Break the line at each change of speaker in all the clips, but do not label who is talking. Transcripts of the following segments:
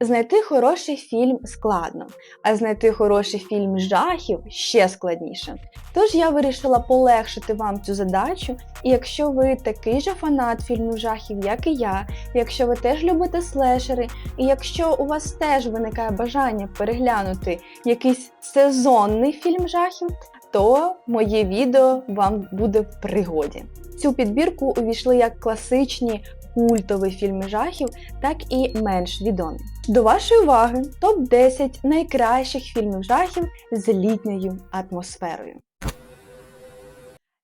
Знайти хороший фільм складно, а знайти хороший фільм жахів ще складніше. Тож я вирішила полегшити вам цю задачу, і якщо ви такий же фанат фільмів жахів, як і я, якщо ви теж любите слешери, і якщо у вас теж виникає бажання переглянути якийсь сезонний фільм жахів, то моє відео вам буде в пригоді. Цю підбірку увійшли як класичні культові фільми жахів, так і менш відомі. До вашої уваги топ-10 найкращих фільмів жахів з літньою атмосферою.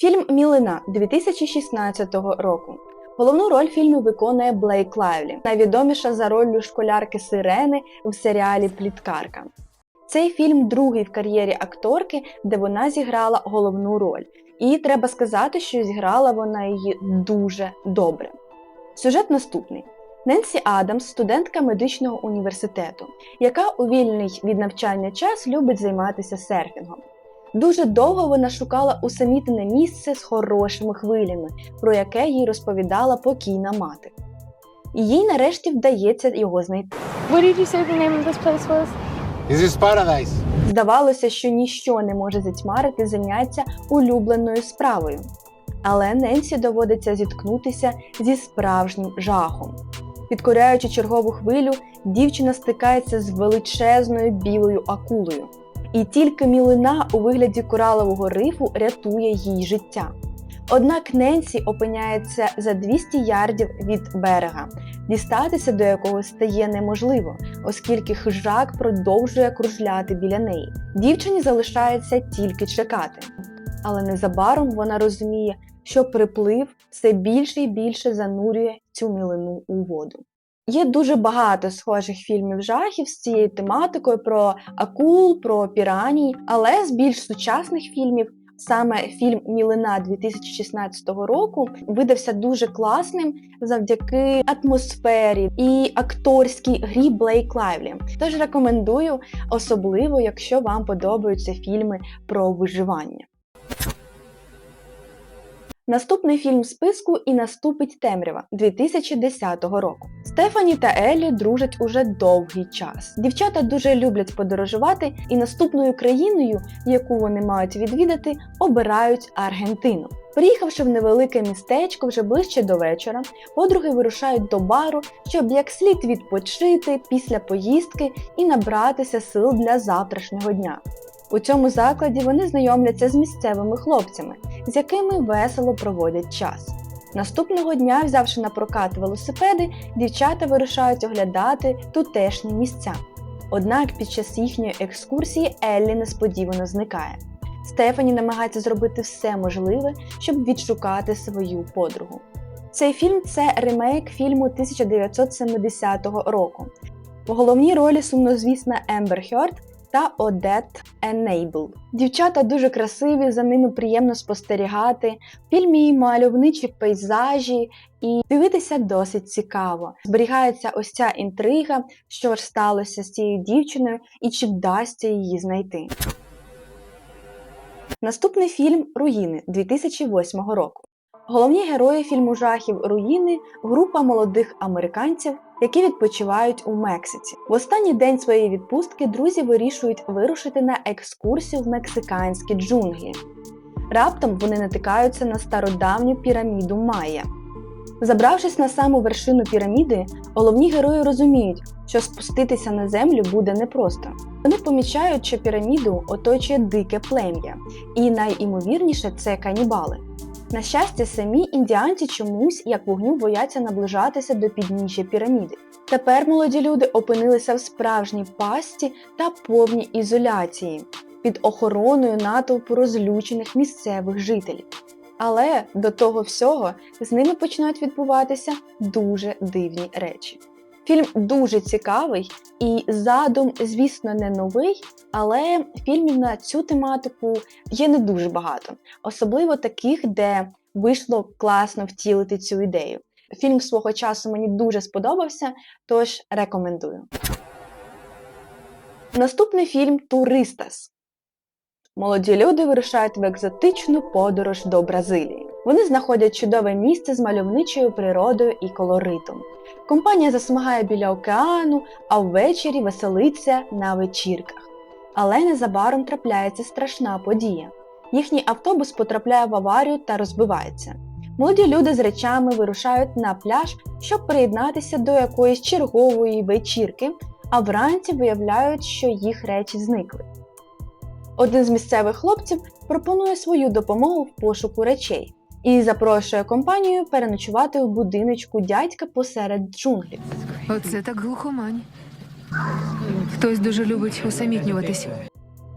Фільм Мілина 2016 року. Головну роль в фільмі виконує Блейк Лайвлі, найвідоміша за роллю школярки Сирени в серіалі Пліткарка. Цей фільм другий в кар'єрі акторки, де вона зіграла головну роль. І треба сказати, що зіграла вона її дуже добре. Сюжет наступний. Ненсі Адамс, студентка медичного університету, яка у вільний від навчання час любить займатися серфінгом. Дуже довго вона шукала усамітне місце з хорошими хвилями, про яке їй розповідала покійна мати. І їй нарешті вдається його знайти.
What did you say the name of this place was?
This paradise.
Здавалося, що ніщо не може затьмарити заняття улюбленою справою. Але Ненсі доводиться зіткнутися зі справжнім жахом. Підкоряючи чергову хвилю, дівчина стикається з величезною білою акулою. І тільки мілина у вигляді коралового рифу рятує їй життя. Однак Ненсі опиняється за 200 ярдів від берега, дістатися до якого стає неможливо, оскільки хижак продовжує кружляти біля неї. Дівчині залишається тільки чекати. Але незабаром вона розуміє, що приплив все більше і більше занурює цю мілину у воду. Є дуже багато схожих фільмів жахів з цією тематикою про акул, про піраній, але з більш сучасних фільмів саме фільм Мілина 2016 року видався дуже класним завдяки атмосфері і акторській грі Блейк Лайвлі. Тож рекомендую, особливо якщо вам подобаються фільми про виживання. Наступний фільм списку і наступить темрява 2010 року. Стефані та Еллі дружать уже довгий час. Дівчата дуже люблять подорожувати, і наступною країною, яку вони мають відвідати, обирають Аргентину. Приїхавши в невелике містечко вже ближче до вечора, подруги вирушають до бару, щоб як слід відпочити після поїздки і набратися сил для завтрашнього дня. У цьому закладі вони знайомляться з місцевими хлопцями, з якими весело проводять час. Наступного дня, взявши на прокат велосипеди, дівчата вирушають оглядати тутешні місця. Однак під час їхньої екскурсії Еллі несподівано зникає. Стефані намагається зробити все можливе, щоб відшукати свою подругу. Цей фільм це ремейк фільму 1970 року. В головній ролі сумнозвісна Ембер Хьорд та Одет Енейбл. Дівчата дуже красиві, за ними приємно спостерігати. В фільмі мальовничі пейзажі, і дивитися досить цікаво. Зберігається ось ця інтрига, що ж сталося з цією дівчиною і чи вдасться її знайти. Наступний фільм Руїни 2008 року. Головні герої фільму жахів Руїни група молодих американців, які відпочивають у Мексиці. В останній день своєї відпустки друзі вирішують вирушити на екскурсію в мексиканські джунглі. Раптом вони натикаються на стародавню піраміду Майя. Забравшись на саму вершину піраміди, головні герої розуміють, що спуститися на землю буде непросто. Вони помічають, що піраміду оточує дике плем'я, і найімовірніше це канібали. На щастя, самі індіанці чомусь як вогню бояться наближатися до підніжжя піраміди. Тепер молоді люди опинилися в справжній пасті та повній ізоляції під охороною натовпу розлючених місцевих жителів. Але до того всього з ними починають відбуватися дуже дивні речі. Фільм дуже цікавий і задум, звісно, не новий, але фільмів на цю тематику є не дуже багато, особливо таких, де вийшло класно втілити цю ідею. Фільм свого часу мені дуже сподобався, тож рекомендую. Наступний фільм Туристас. Молоді люди вирушають в екзотичну подорож до Бразилії. Вони знаходять чудове місце з мальовничою природою і колоритом. Компанія засмагає біля океану, а ввечері веселиться на вечірках. Але незабаром трапляється страшна подія. Їхній автобус потрапляє в аварію та розбивається. Молоді люди з речами вирушають на пляж, щоб приєднатися до якоїсь чергової вечірки, а вранці виявляють, що їх речі зникли. Один з місцевих хлопців пропонує свою допомогу в пошуку речей і запрошує компанію переночувати у будиночку дядька посеред джунглів.
Оце так глухомань. Хтось дуже любить усамітнюватись.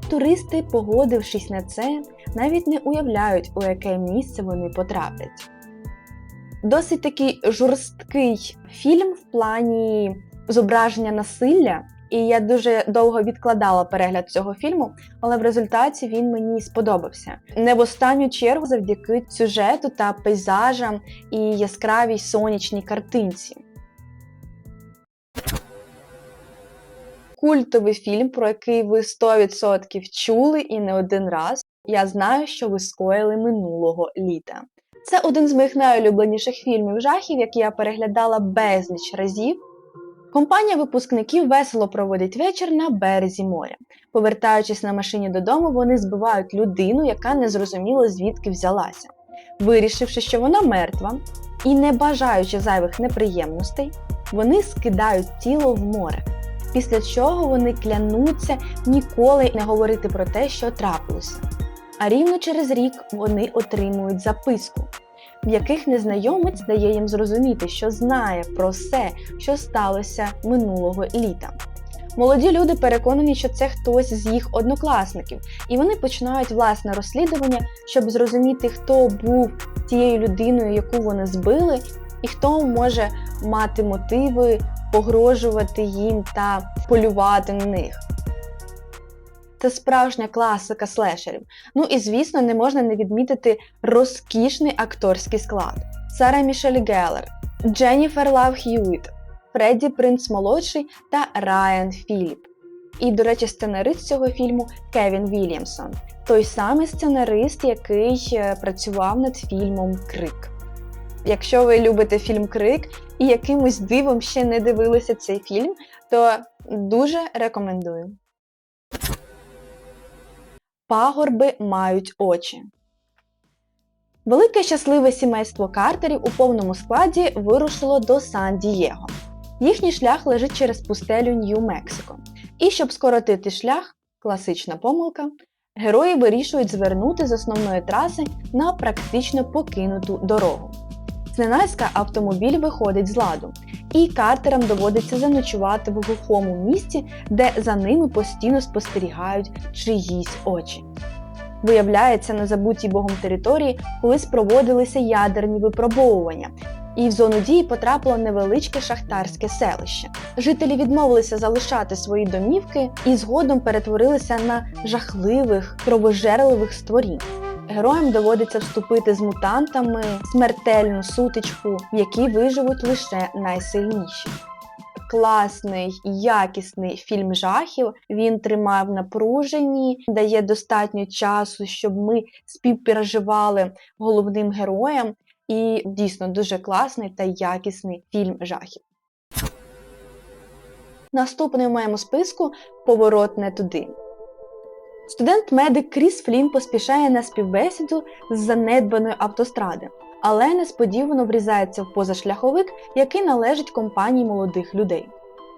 Туристи, погодившись на це, навіть не уявляють, у яке місце вони потраплять. Досить такий жорсткий фільм в плані зображення насилля, і я дуже довго відкладала перегляд цього фільму, але в результаті він мені сподобався. Не в останню чергу завдяки сюжету та пейзажам і яскравій сонячній картинці. Культовий фільм, про який ви 100% чули і не один раз. Я знаю, що ви скоїли минулого літа. Це один з моїх найулюбленіших фільмів жахів, які я переглядала безліч разів. Компанія випускників весело проводить вечір на березі моря. Повертаючись на машині додому, вони збивають людину, яка не зрозуміло звідки взялася. Вирішивши, що вона мертва, і не бажаючи зайвих неприємностей, вони скидають тіло в море. Після чого вони клянуться ніколи не говорити про те, що трапилося. А рівно через рік вони отримують записку, в яких незнайомець дає їм зрозуміти, що знає про все, що сталося минулого літа. Молоді люди переконані, що це хтось з їх однокласників, і вони починають власне розслідування, щоб зрозуміти, хто був тією людиною, яку вони збили, і хто може мати мотиви погрожувати їм та полювати на них. Це справжня класика слешерів. Ну і звісно, не можна не відмітити розкішний акторський склад: Сара Мішель Геллер, Дженніфер Лав Хьюіт, Фредді Принц Молодший та Райан Філіп. І, до речі, сценарист цього фільму Кевін Вільямсон, той самий сценарист, який е, працював над фільмом Крик. Якщо ви любите фільм Крик і якимось дивом ще не дивилися цей фільм, то дуже рекомендую. Пагорби мають очі. Велике щасливе сімейство Картерів у повному складі вирушило до Сан-Дієго. Їхній шлях лежить через пустелю Нью-Мексико. І щоб скоротити шлях, класична помилка, герої вирішують звернути з основної траси на практично покинуту дорогу. Зненацька автомобіль виходить з ладу, і картерам доводиться заночувати в глухому місці, де за ними постійно спостерігають чиїсь очі. Виявляється, на забутій богом території колись проводилися ядерні випробовування, і в зону дії потрапило невеличке шахтарське селище. Жителі відмовилися залишати свої домівки і згодом перетворилися на жахливих кровожерливих створінь. Героям доводиться вступити з мутантами смертельну сутичку, в якій виживуть лише найсильніші. Класний, якісний фільм жахів. Він тримає в напруженні, дає достатньо часу, щоб ми співпереживали головним героям. І дійсно дуже класний та якісний фільм жахів. Наступний в моєму списку поворот не туди. Студент-медик Кріс Флін поспішає на співбесіду з занедбаної автостради, але несподівано врізається в позашляховик, який належить компанії молодих людей.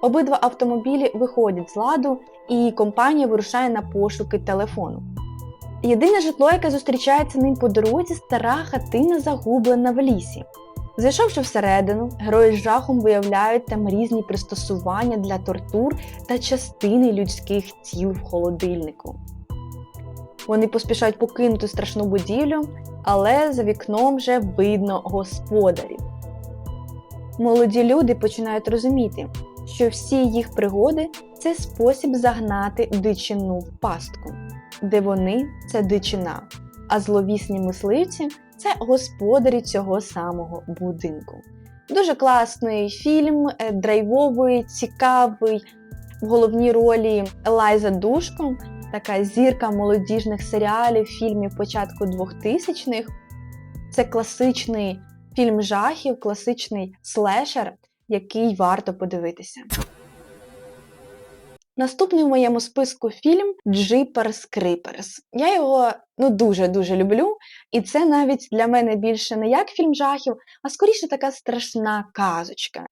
Обидва автомобілі виходять з ладу, і компанія вирушає на пошуки телефону. Єдине житло, яке зустрічається ним по дорозі, стара хатина загублена в лісі. Зайшовши всередину, герої з жахом виявляють там різні пристосування для тортур та частини людських тіл в холодильнику. Вони поспішають покинути страшну будівлю, але за вікном вже видно господарів. Молоді люди починають розуміти, що всі їх пригоди це спосіб загнати дичину в пастку, де вони це дичина, а зловісні мисливці це господарі цього самого будинку. Дуже класний фільм, е, драйвовий, цікавий. В головній ролі Елайза Душко, така зірка молодіжних серіалів, фільмів початку 2000-х. Це класичний фільм жахів, класичний слешер, який варто подивитися. Наступний в моєму списку фільм Джиперс Криперс. Я його ну дуже-дуже люблю, і це навіть для мене більше не як фільм жахів, а скоріше така страшна казочка.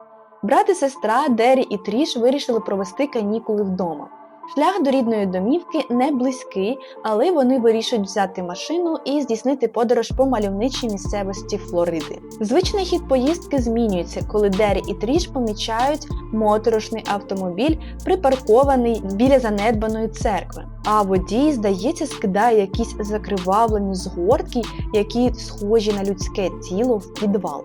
Брат і сестра Дері і Тріш вирішили провести канікули вдома. Шлях до рідної домівки не близький, але вони вирішують взяти машину і здійснити подорож по мальовничій місцевості Флориди. Звичний хід поїздки змінюється, коли Дері і Тріш помічають моторошний автомобіль, припаркований біля занедбаної церкви. А водій, здається, скидає якісь закривавлені згортки, які схожі на людське тіло в підвал.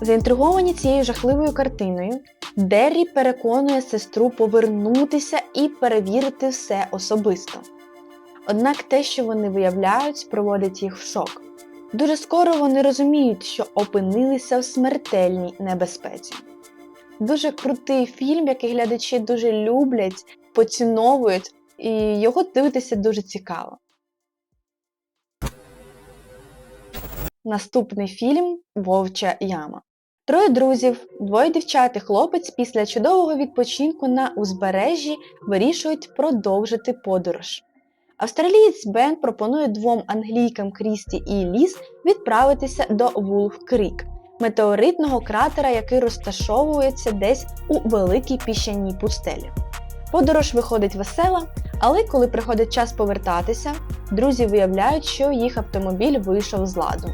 Заінтриговані цією жахливою картиною, Деррі переконує сестру повернутися і перевірити все особисто. Однак те, що вони виявляють, приводить їх в шок. Дуже скоро вони розуміють, що опинилися в смертельній небезпеці. Дуже крутий фільм, який глядачі дуже люблять, поціновують, і його дивитися дуже цікаво. Наступний фільм Вовча яма. Троє друзів, двоє дівчат і хлопець після чудового відпочинку на узбережжі вирішують продовжити подорож. Австралієць Бен пропонує двом англійкам Крісті і Ліс відправитися до Вулф Крік, метеоритного кратера, який розташовується десь у великій піщаній пустелі. Подорож виходить весела, але коли приходить час повертатися, друзі виявляють, що їх автомобіль вийшов з ладу.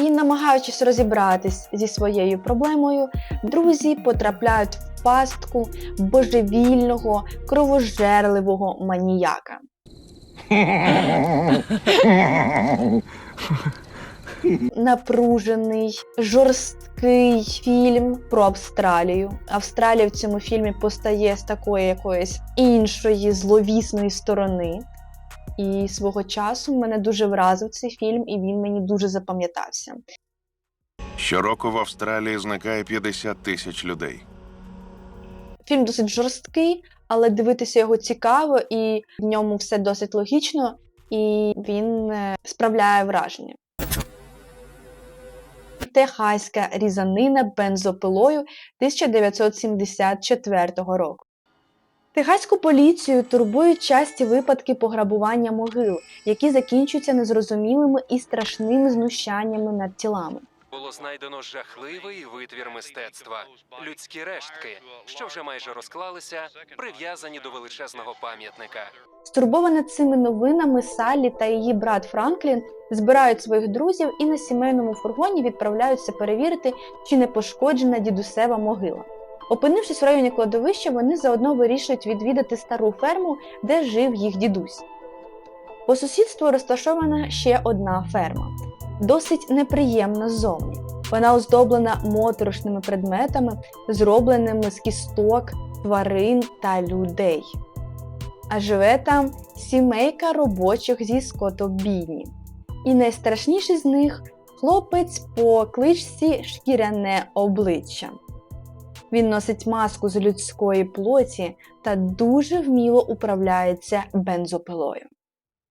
І, намагаючись розібратись зі своєю проблемою, друзі потрапляють в пастку божевільного, кровожерливого маніяка. Напружений, жорсткий фільм про Австралію. Австралія в цьому фільмі постає з такої якоїсь іншої зловісної сторони. І свого часу мене дуже вразив цей фільм, і він мені дуже запам'ятався.
Щороку в Австралії зникає 50 тисяч людей.
Фільм досить жорсткий, але дивитися його цікаво, і в ньому все досить логічно, і він е, справляє враження. Техаська різанина бензопилою 1974 року. Техаську поліцію турбують часті випадки пограбування могил, які закінчуються незрозумілими і страшними знущаннями над тілами.
Було знайдено жахливий витвір мистецтва людські рештки, що вже майже розклалися, прив'язані до величезного пам'ятника.
Стурбована цими новинами, Саллі та її брат Франклін збирають своїх друзів і на сімейному фургоні відправляються перевірити, чи не пошкоджена дідусева могила. Опинившись в районі кладовища, вони заодно вирішують відвідати стару ферму, де жив їх дідусь. По сусідству розташована ще одна ферма, досить неприємна ззовні. Вона оздоблена моторошними предметами, зробленими з кісток, тварин та людей. А живе там сімейка робочих зі скотобійні. І найстрашніший з них хлопець по кличці шкіряне обличчя. Він носить маску з людської плоті та дуже вміло управляється бензопилою.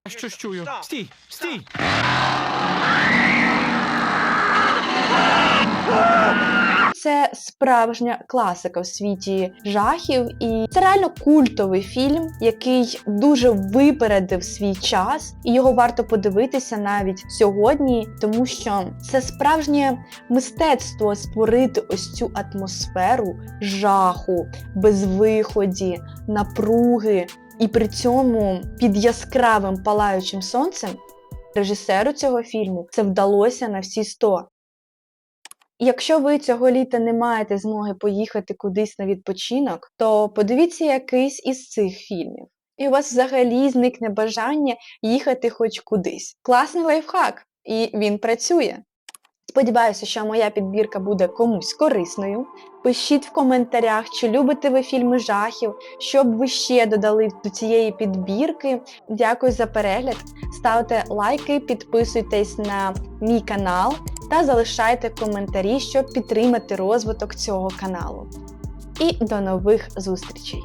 Щось чую. Стій, стій!
Це справжня класика в світі жахів, і це реально культовий фільм, який дуже випередив свій час, і його варто подивитися навіть сьогодні, тому що це справжнє мистецтво створити ось цю атмосферу жаху, безвиході, напруги, і при цьому під яскравим палаючим сонцем. Режисеру цього фільму це вдалося на всі 100. Якщо ви цього літа не маєте змоги поїхати кудись на відпочинок, то подивіться якийсь із цих фільмів. І у вас взагалі зникне бажання їхати хоч кудись. Класний лайфхак, і він працює. Сподіваюся, що моя підбірка буде комусь корисною. Пишіть в коментарях, чи любите ви фільми жахів, що б ви ще додали до цієї підбірки. Дякую за перегляд. Ставте лайки, підписуйтесь на мій канал та залишайте коментарі, щоб підтримати розвиток цього каналу. І до нових зустрічей!